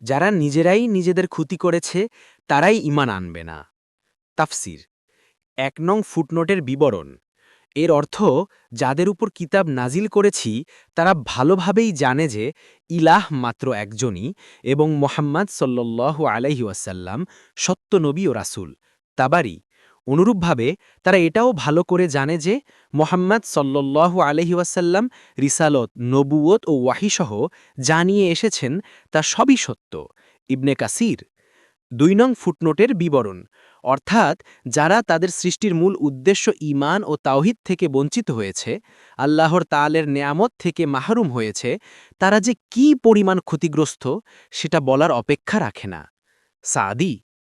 যারা নিজেরাই নিজেদের ক্ষতি করেছে, তারাই ইমান আনবে না। তাফসির। এক নং ফুটনোটের বিবরণ। এর অর্থ, যাদের উপর কিতাব নাজিল করেছি, তারা ভালোভাবেই জানে যে ইলাহ মাত্র একজনই এবং মোহাম্মদ সল্লু আলাইহি সত্য নবী ও রাসুল। তাবারি। অনুরূপভাবে তারা এটাও ভালো করে জানে যে মোহাম্মদ সল্লু আলহি ওয়াসাল্লাম রিসালত নবুয়ত ও ওয়াহিসহ যা নিয়ে এসেছেন তা সবই সত্য। ইবনে কাসির, দুই নং ফুটনোটের বিবরণ, অর্থাৎ যারা তাদের সৃষ্টির মূল উদ্দেশ্য ঈমান ও তাওহিদ থেকে বঞ্চিত হয়েছে, আল্লাহর তালের নেয়ামত থেকে মাহরুম হয়েছে, তারা যে কি পরিমাণ ক্ষতিগ্রস্ত সেটা বলার অপেক্ষা রাখে না। সাদি